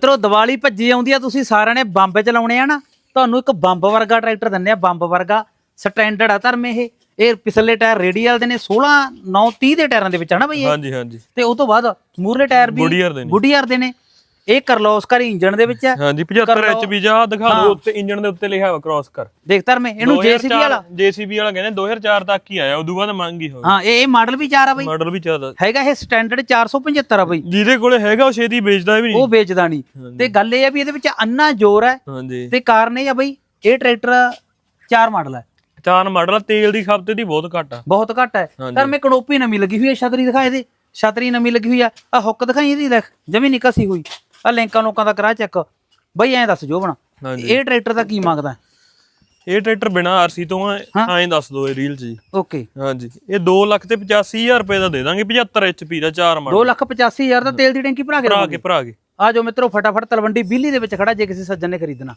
ਮਿੱਤਰੋ ਦੀਵਾਲੀ ਭੱਜੀ ਆਉਂਦੀ ਆ ਤੁਸੀਂ ਸਾਰਿਆਂ ਨੇ ਬੰਬ ਚਲਾਉਣੇ ਆ ਨਾ। ਤੁਹਾਨੂੰ ਇੱਕ ਬੰਬ ਵਰਗਾ ਟਰੈਕਟਰ ਦਿੰਨੇ ਆ ਬੰਬ ਵਰਗਾ। ਸਟੈਂਡਰਡ ਆ ਧਰਮ ਇਹ। ਇਹ ਪਿਛਲੇ ਟਾਇਰ ਰੇਡੀਅਲ ਦੇ ਨੇ 16 9 30 ਦੇ ਟਾਇਰਾਂ ਦੇ ਵਿੱਚ ਹਨਾ ਬਈ ਹਾਂਜੀ ਹਾਂਜੀ। ਤੇ ਉਹ ਤੋਂ ਬਾਅਦ ਮੂਰਲੇ ਟਾਇਰ ਵੀ Goodyear ਦੇ ਨੇ। ਗੁੱਡੀਅਰ ਦੇ ਨੇ। ਇਹ ਕਰਲੋਸਕਰ ਇੰਜਨ ਦੇ ਵਿੱਚ ਹੈ। ਹਾਂਜੀ 75 ਐਚਪੀ ਜਾ ਦਿਖਾ ਦਿਓ। ਉੱਤੇ ਇੰਜਨ ਦੇ ਉੱਤੇ ਲਿਖਿਆ ਹੋਇਆ ਕ੍ਰਾਸ ਕਰ। ਦੇਖ ਧਰਮ ਇਹਨੂੰ ਜੇਸੀਬੀ ਵਾਲਾ। ਜੀਸੀਬੀ ਵਾਲਾ ਕਹਿੰਦੇ 2004 ਤੱਕ ਹੀ ਆਇਆ ਉਦੋਂ ਬਾਅਦ ਮੰਗੀ ਹੋ ਹਾਂ ਇਹ ਇਹ ਮਾਡਲ ਵੀ ਚਾਰ ਆ ਬਈ। ਮਾਡਲ ਵੀ ਜ਼ਿਆਦਾ ਹੈਗਾ ਇਹ ਸਟੈਂਡਰਡ 475 ਆ ਬਈ। ਜਿਹਦੇ ਕੋਲੇ ਹੈਗਾ ਉਹ ਛੇਤੀ ਵੇਚਦਾ ਵੀ ਉਹ ਨਹੀਂ ਵੇਚਦਾ ਨਹੀਂ। ਤੇ ਗੱਲ ਇਹ ਆ ਵੀ ਇਹਦੇ ਵਿੱਚ ਅੰਨਾ ਜ਼ੋਰ ਹੈ। ਹਾਂਜੀ। ਤੇ ਕਾਰਨ ਇਹ ਆ ਬਈ ਇਹ ਟਰੈਕਟਰ ਚਾਰ ਮਾਡਲ ਹੈ। ਚਾਰ ਮਾਡਲ ਆ, ਤੇਲ ਦੀ ਖਪਤ ਦੀ ਬਹੁਤ ਘੱਟ ਆ। ਬਹੁਤ ਘੱਟ ਹੈ। ਪਰ ਮੈਂ ਕਨੋਪੀ ਨਵੀਂ ਲੱਗੀ ਹੋਈ ਹੈ ਛਤਰੀ ਦਿਖਾ ਇਹਦੇ। ਛਤਰੀ ਨਵੀਂ ਲੱਗੀ ਹੋਈ ਆ। ਆ ਹੁੱਕ ਦਿਖਾਈ ਇਹਦੀ ਦੇਖ ਜਮੀ ਨਿਕਸੀ ਹੋਈ ਆ ਲਿੰਕਾਂ ਲੋਕਾਂ ਦਾ ਕਰਾ ਚੈੱਕ। ਬਈ ਐਂ ਦੱਸ ਜੋ ਬਣਾ ਹਾਂਜੀ। ਇਹ ਟਰੈਕਟਰ ਦਾ ਕੀ ਮੰਗਦਾ? ਇਹ ਟਰੈਕਟਰ ਬਿਨਾ ਆਰਸੀ ਤੋਂ ਆ ਐਂ ਦੱਸ ਦਿਓ ਇਹ ਰੀਲ ਜੀ। ਓਕੇ। ਹਾਂਜੀ ਇਹ 2 ਲੱਖ ਤੇ 85000 ਰੁਪਏ ਦਾ ਦੇ ਦਾਂਗੇ 75 ਐਚਪੀ ਦਾ ਚਾਰ ਮਾਡਲ। 285000 ਦਾ ਤੇਲ ਦੀ ਟੈਂਕੀ ਭਰਾ ਕੇ ਭਰਾ ਕੇ ਭਰਾ ਕੇ। ਆ ਜੋ ਮਿੱਤਰੋ ਫਟਾਫਟ ਤਲਵੰਡੀ ਬਿੱਲੀ ਦੇ ਵਿੱਚ ਖੜਾ ਜੇ ਕਿਸੇ ਸੱਜਣ ਨੇ ਖਰੀਦਣਾ।